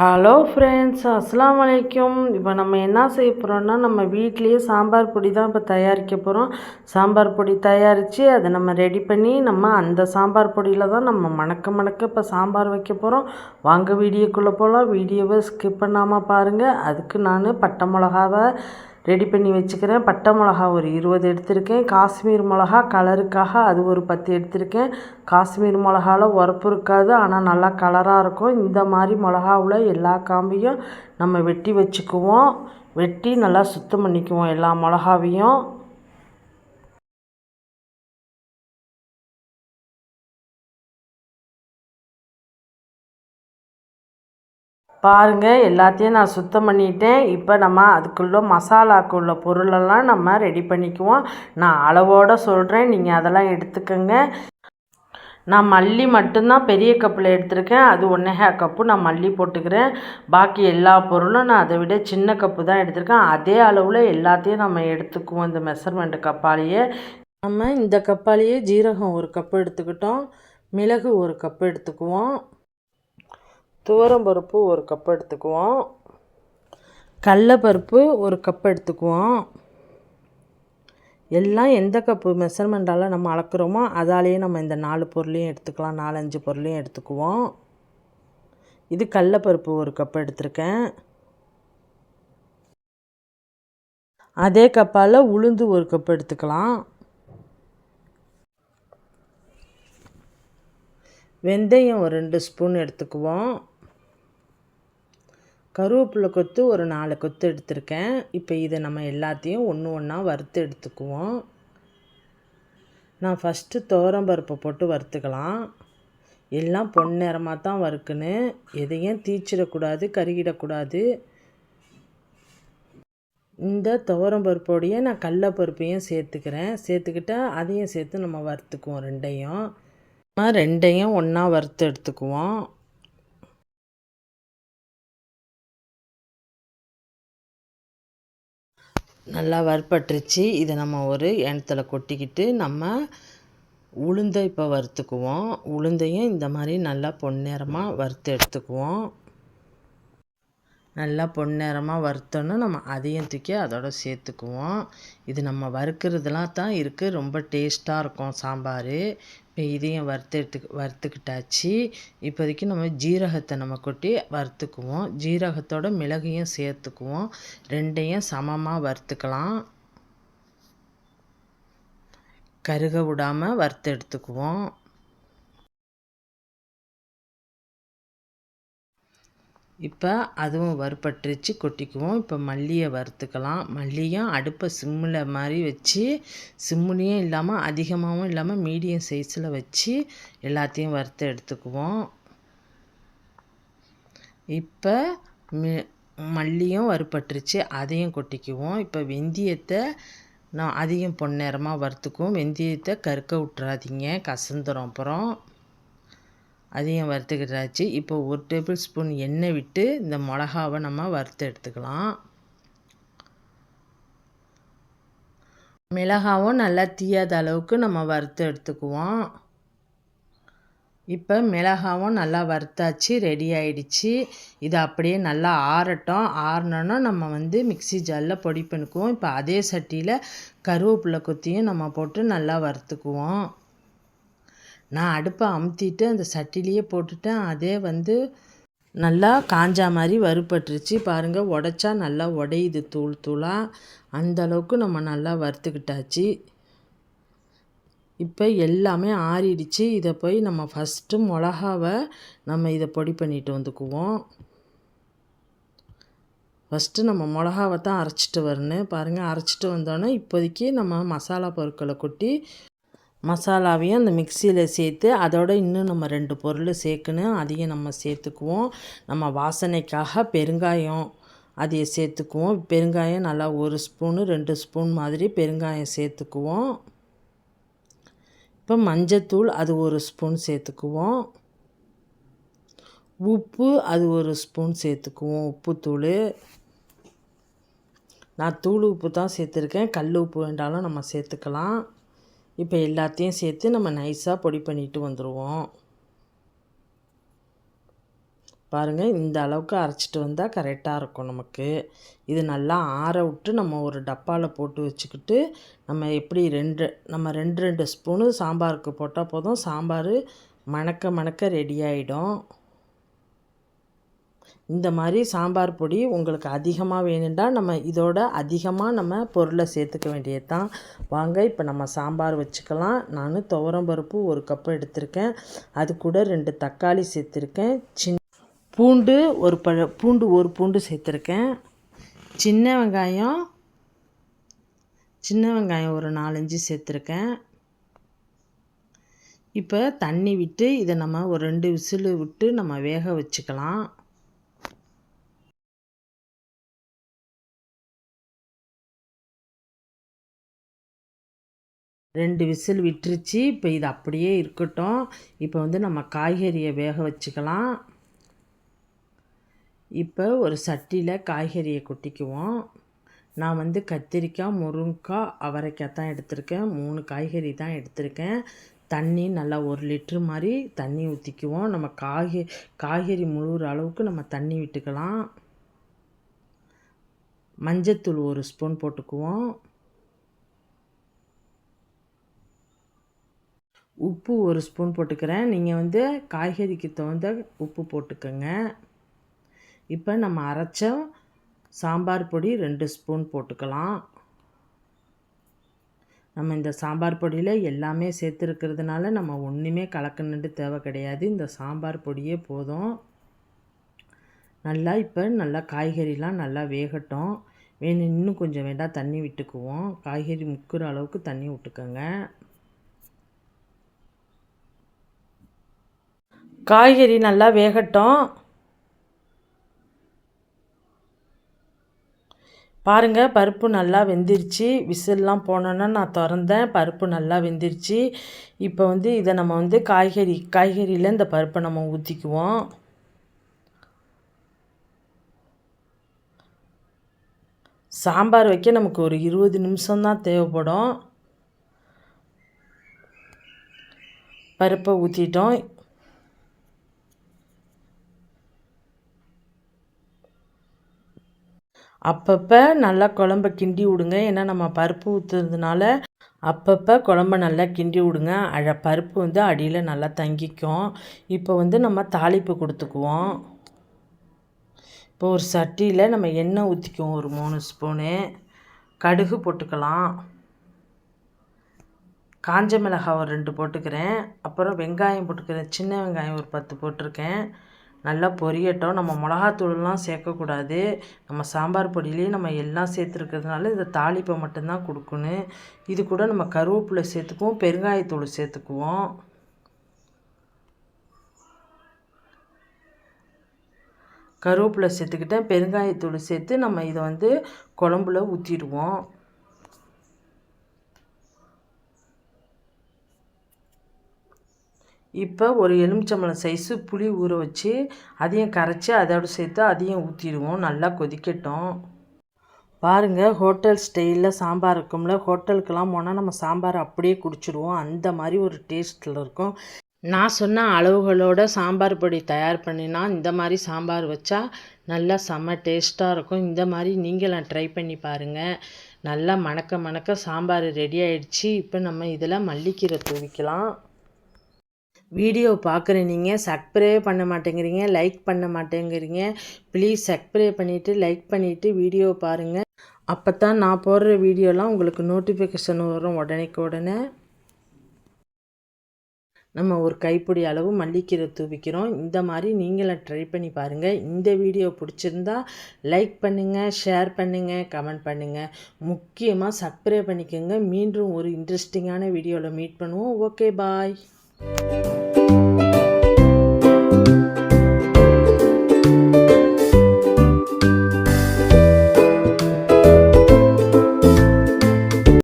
Hello friends அஸ்லாம் அலைக்கும் இப்போ நம்ம என்ன செய்ய போகிறோம்னா நம்ம வீட்லேயே சாம்பார் பொடி தான் இப்போ தயாரிக்க போகிறோம் சாம்பார் பொடி தயாரித்து அதை நம்ம ரெடி பண்ணி நம்ம அந்த சாம்பார் பொடியில் தான் நம்ம மணக்க மணக்க இப்போ சாம்பார் வைக்க போகிறோம் வாங்க வீடியோக்குள்ளே போகலாம் வீடியோவை ஸ்கிப் பண்ணாமல் பாருங்கள் அதுக்கு நான் பட்டை மிளகாவை ரெடி பண்ணி வச்சுக்கிறேன். பட்டை மிளகா ஒரு இருபது எடுத்திருக்கேன். காஷ்மீர் மிளகா கலருக்காக அது ஒரு பத்து எடுத்திருக்கேன். காஷ்மீர் மிளகாவில் உரப்பு இருக்காது ஆனால் நல்லா கலராக இருக்கும். இந்த மாதிரி மிளகாவில் எல்லா காம்பையும் நம்ம வெட்டி வச்சுக்குவோம். வெட்டி நல்லா சுத்தம் பண்ணிக்குவோம் எல்லா மிளகாவையும். பாருங்கள் எல்லாத்தையும் நான் சுத்தம் பண்ணிட்டேன். இப்போ நம்ம அதுக்குள்ளே மசாலாக்குள்ள பொருளெல்லாம் நம்ம ரெடி பண்ணிக்குவோம். நான் அளவோடு சொல்கிறேன் நீங்கள் அதெல்லாம் எடுத்துக்கோங்க. நான் மல்லி மட்டும்தான் பெரிய கப்பில் எடுத்திருக்கேன். அது ஒன்றே கப்பு நான் மல்லி போட்டுக்கிறேன். பாக்கி எல்லா பொருளும் நான் அதை விட சின்ன கப்பு தான் எடுத்திருக்கேன். அதே அளவில் எல்லாத்தையும் நம்ம எடுத்துக்குவோம் இந்த மெஷர்மெண்ட் கப்பாலேயே. நம்ம இந்த கப்பாலேயே ஜீரகம் ஒரு கப்பு எடுத்துக்கிட்டோம். மிளகு ஒரு கப்பு எடுத்துக்குவோம். துவரம்பருப்பு ஒரு கப் எடுத்துக்குவோம். கடலப்பருப்பு ஒரு கப் எடுத்துக்குவோம். எல்லாம் எந்த கப்பு மெஷர்மெண்ட்டால் நம்ம அளக்குறோமோ அதாலேயே நம்ம இந்த நாலு பொருளையும் எடுத்துக்கலாம் நாலஞ்சு பொருளையும் எடுத்துக்குவோம். இது கடலப்பருப்பு ஒரு கப் எடுத்திருக்கேன். அதே கப்பால் உளுந்து ஒரு கப் எடுத்துக்கலாம். வெந்தயம் ஒரு ரெண்டு ஸ்பூன் எடுத்துக்குவோம். கருவேப்பிலை கொத்து ஒரு நாலு கொத்து எடுத்திருக்கேன். இப்போ இதை நம்ம எல்லாத்தையும் ஒன்று ஒன்றா வறுத்து எடுத்துக்குவோம். நான் ஃபஸ்ட்டு துவரம்பருப்பை போட்டு வறுத்துக்கலாம். எல்லாம் பொன்னிறமாக தான் வறுக்குன்னு. எதையும் தீச்சிடக்கூடாது கருகிடக்கூடாது. இந்த துவரம்பருப்போடைய நான் கடலப்பருப்பையும் சேர்த்துக்கிறேன். சேர்த்துக்கிட்டா அதையும் சேர்த்து நம்ம வறுத்துக்குவோம் ரெண்டையும். ரெண்டையும் ஒன்றா வறுத்து எடுத்துக்குவோம். நல்லா வறுப்பட்டுருச்சு இதை நம்ம ஒரு எண்ணத்தில் கொட்டிக்கிட்டு நம்ம உளுந்தை இப்போ வறுத்துக்குவோம். உளுந்தையும் இந்த மாதிரி நல்லா பொன்னிறமாக வறுத்து எடுத்துக்குவோம். நல்லா பொன்னிறமாக வறுத்தோன்னு நம்ம அதையும் தூக்கி அதோட சேர்த்துக்குவோம். இது நம்ம வறுக்கிறதுலாம் தான் இருக்குது ரொம்ப டேஸ்ட்டாக இருக்கும் சாம்பார். இதையும் வறுத்து வறுத்துக்கிட்டாச்சு. இப்போதைக்கு நம்ம ஜீரகத்தை நம்ம கொட்டி வறுத்துக்குவோம். ஜீரகத்தோட மிளகையும் சேர்த்துக்குவோம். ரெண்டையும் சமமாக வறுத்துக்கலாம். கருக விடாமல் வறுத்து எடுத்துக்குவோம். இப்போ அதுவும் வறுப்பட்டுருச்சு கொட்டிக்குவோம். இப்போ மல்லியை வறுத்துக்கலாம். மல்லியும் அடுப்பை சிம்மில் மாதிரி வச்சு சிம்முலேயும் இல்லாமல் அதிகமாகவும் இல்லாமல் மீடியம் சைஸில் வச்சு எல்லாத்தையும் வறுத்து எடுத்துக்குவோம். இப்போ மி மல்லியும் வறுப்பட்டுருச்சு அதையும் கொட்டிக்குவோம். இப்போ வெந்தயத்தை நான் அதிகம் பொன்னேரமாக வறுத்துக்குவோம். வெந்தயத்தை கருக்க விட்றாதீங்க கசந்துடும் அப்புறம். அதையும் வறுத்துக்கிட்டாச்சு. இப்போ ஒரு டேபிள் ஸ்பூன் எண்ணெய் விட்டு இந்த மிளகாவை நம்ம வறுத்து எடுத்துக்கலாம். மிளகாவும் நல்லா தீயாத அளவுக்கு நம்ம வறுத்து எடுத்துக்குவோம். இப்போ மிளகாவும் நல்லா வறுத்தாச்சு ரெடி ஆயிடுச்சு. இது அப்படியே நல்லா ஆறட்டும். ஆறினோன்னா நம்ம வந்து மிக்சி ஜாலில் பொடி பண்ணிக்குவோம். இப்போ அதே சட்டியில் கருவேப்பிலை கொத்தியும் நம்ம போட்டு நல்லா வறுத்துக்குவோம். நான் அடுப்பை அமுத்திட்டு அந்த சட்டிலேயே போட்டுட்டேன். அதே வந்து நல்லா காஞ்சா மாதிரி வறுப்பட்டுருச்சு பாருங்கள் உடச்சா நல்லா உடையுது தூள் தூளாக அந்த அளவுக்கு நம்ம நல்லா வறுத்துக்கிட்டாச்சு. இப்போ எல்லாமே ஆறிடுச்சு. இதை போய் நம்ம ஃபஸ்ட்டு மிளகாவை நம்ம இதை பொடி பண்ணிட்டு வந்துக்குவோம். ஃபஸ்ட்டு நம்ம மிளகாவை தான் அரைச்சிட்டு வரணும். பாருங்கள் அரைச்சிட்டு வந்தோன்னே இப்போதைக்கு நம்ம மசாலா பொருட்களை கொட்டி மசாலாவையும் அந்த மிக்சியில் சேர்த்து அதோட இன்னும் நம்ம ரெண்டு பொருள் சேர்க்கணும். அதையும் நம்ம சேர்த்துக்குவோம். நம்ம வாசனைக்காக பெருங்காயம் அதையை சேர்த்துக்குவோம். பெருங்காயம் நல்லா ஒரு ஸ்பூனு ரெண்டு ஸ்பூன் மாதிரி பெருங்காயம் சேர்த்துக்குவோம். இப்போ மஞ்சத்தூள் அது ஒரு ஸ்பூன் சேர்த்துக்குவோம். உப்பு அது ஒரு ஸ்பூன் சேர்த்துக்குவோம் உப்புத்தூள். நான் தூள் உப்பு தான் சேர்த்துருக்கேன். கல் உப்பு வேண்டாலும் நம்ம சேர்த்துக்கலாம். இப்போ எல்லாத்தையும் சேர்த்து நம்ம நைஸாக பொடி பண்ணிட்டு வந்துடுவோம் பாருங்கள் இந்த அளவுக்கு அரைச்சிட்டு வந்தால் கரெக்டாக இருக்கும் நமக்கு. இது நல்லா ஆற விட்டு நம்ம ஒரு டப்பாவில் போட்டு வச்சுக்கிட்டு நம்ம எப்படி ரெண்டு நம்ம ரெண்டு ரெண்டு ஸ்பூனு சாம்பாருக்கு போட்டால் போதும். சாம்பார் மணக்க மணக்க ரெடி ஆகிடும் இந்த மாதிரி சாம்பார் பொடி உங்களுக்கு அதிகமாக வேணுண்டா நம்ம இதோட அதிகமாக நம்ம பொருளை சேர்த்துக்க வேண்டியது தான் வாங்க இப்போ நம்ம சாம்பார் வச்சுக்கலாம். நான் துவரம் பருப்பு ஒரு கப்பு எடுத்திருக்கேன். அது கூட ரெண்டு தக்காளி சேர்த்துருக்கேன். சின் பூண்டு ஒரு பழ பூண்டு ஒரு பூண்டு சேர்த்துருக்கேன். சின்ன வெங்காயம் சின்ன வெங்காயம் ஒரு நாலஞ்சு சேர்த்துருக்கேன். இப்போ தண்ணி விட்டு இதை நம்ம ஒரு ரெண்டு விசில் விட்டு நம்ம வேக வச்சுக்கலாம். ரெண்டு விசில் விட்டுருச்சு. இப்போ இது அப்படியே இருக்கட்டும். இப்போ வந்து நம்ம காய்கறியை வேக வச்சுக்கலாம். இப்போ ஒரு சட்டியில் காய்கறியை கொட்டிக்குவோம். நான் வந்து கத்திரிக்காய் முருங்கைக்காய் அவரைக்காய் தான் எடுத்திருக்கேன். மூணு காய்கறி தான் எடுத்திருக்கேன். தண்ணி நல்லா ஒரு லிட்ரு மாதிரி தண்ணி ஊற்றிக்குவோம் நம்ம காய்கறி காய்கறி முழுகிற அளவுக்கு நம்ம தண்ணி விட்டுக்கலாம். மஞ்சத்தூள் ஒரு ஸ்பூன் போட்டுக்குவோம். உப்பு ஒரு ஸ்பூன் போட்டுக்கிறேன். நீங்கள் வந்து காய்கறிக்கு தகுந்த உப்பு போட்டுக்கோங்க. இப்போ நம்ம அரைச்ச சாம்பார் பொடி ரெண்டு ஸ்பூன் போட்டுக்கலாம். நம்ம இந்த சாம்பார் பொடியில் எல்லாமே சேர்த்துருக்கிறதுனால நம்ம ஒன்றுமே கலக்கணுன்ட்டு தேவை கிடையாது. இந்த சாம்பார் பொடியே போதும். நல்லா இப்போ நல்லா காய்கறிலாம் நல்லா வேகட்டும். வேணும் இன்னும் கொஞ்சம் வேண்டாம் தண்ணி விட்டுக்குவோம். காய்கறி முக்கிற அளவுக்கு தண்ணி விட்டுக்கோங்க. காய்கறி நல்லா வேகட்டும். பாருங்கள் பருப்பு நல்லா வெந்துருச்சு. விசில்லாம் போனோன்னா நான் திறந்தேன். பருப்பு நல்லா வெந்துருச்சு. இப்போ வந்து இதை நம்ம வந்து காய்கறி காய்கறியில் இந்த பருப்பை நம்ம ஊற்றிக்குவோம் சாம்பார் வைக்க நமக்கு ஒரு இருபது நிமிஷம்தான் தேவைப்படும். பருப்பை ஊற்றிட்டோம் அப்பப்போ நல்லா குழம்ப கிண்டி விடுங்க. ஏன்னா நம்ம பருப்பு ஊற்றுறதுனால அப்பப்போ குழம்ப நல்லா கிண்டி விடுங்க. அழ பருப்பு வந்து அடியில் நல்லா தங்கிக்கும். இப்போ வந்து நம்ம தாளிப்பு கொடுத்துக்குவோம். இப்போ ஒரு சட்டியில் நம்ம எண்ணெய் ஊற்றிக்குவோம் ஒரு மூணு ஸ்பூனு. கடுகு போட்டுக்கலாம். காஞ்ச மிளகாய் ஒரு ரெண்டு போட்டுக்கிறேன். அப்புறம் வெங்காயம் போட்டுக்கிறேன். சின்ன வெங்காயம் ஒரு பத்து போட்டிருக்கேன். நல்லா பொரியட்டும். நம்ம மிளகாத்தூள்லாம் சேர்க்கக்கூடாது. நம்ம சாம்பார் பொடியிலேயே நம்ம எல்லாம் சேர்த்துருக்கிறதுனால இந்த தாளிப்பை மட்டும்தான் கொடுக்கணும். இது கூட நம்ம கருவேப்பிலை சேர்த்துக்குவோம். பெருங்காயத்தூள் சேர்த்துக்குவோம். கருவேப்பிலை சேர்த்துக்கிட்டேன். பெருங்காயத்தூள் சேர்த்து நம்ம இதை வந்து குழம்புல ஊற்றிடுவோம் இப்போ ஒரு எலுமிச்சம்பழம் சைஸு புளி ஊற வச்சு அதையும் கரைச்சி அதோடு சேர்த்து அதையும் ஊற்றிடுவோம் நல்லா கொதிக்கட்டும். பாருங்கள் ஹோட்டல் ஸ்டைலில் சாம்பார் இருக்கும்ல ஹோட்டலுக்கெல்லாம் போனால் நம்ம சாம்பார் அப்படியே குடிச்சிடுவோம். அந்த மாதிரி ஒரு டேஸ்ட்டில் இருக்கும். நான் சொன்ன அளவுகளோட சாம்பார் பொடி தயார் பண்ணினா இந்த மாதிரி சாம்பார் வச்சா நல்லா செம்ம டேஸ்ட்டாக இருக்கும். இந்த மாதிரி நீங்களும் ட்ரை பண்ணி பாருங்கள் நல்லா மணக்க மணக்க சாம்பார் ரெடி ஆயிடுச்சு. இப்போ நம்ம இதில் மல்லிக்கீரை தூவிக்கலாம். வீடியோ பார்க்குற நீங்கள் சப்ஸ்கிரைப் பண்ண மாட்டேங்கிறீங்க லைக் பண்ண மாட்டேங்கிறீங்க ப்ளீஸ் சப்ஸ்கிரைப் பண்ணிவிட்டு லைக் பண்ணிவிட்டு வீடியோ பாருங்கள் அப்போ தான் நான் போடுற வீடியோலாம் உங்களுக்கு நோட்டிஃபிகேஷன் வரும் உடனேக்கு உடனே நம்ம ஒரு கைப்பிடி அளவு மல்லிக்கீரை தூவிக்கிறோம். இந்த மாதிரி நீங்களும் ட்ரை பண்ணி பாருங்கள் இந்த வீடியோ பிடிச்சிருந்தா லைக் பண்ணுங்கள் ஷேர் பண்ணுங்கள் கமெண்ட் பண்ணுங்கள் முக்கியமாக சப்ஸ்கிரைப் பண்ணிக்கோங்க. மீண்டும் ஒரு இன்ட்ரெஸ்டிங்கான வீடியோவில் மீட் பண்ணுவோம். Okay bye Thank you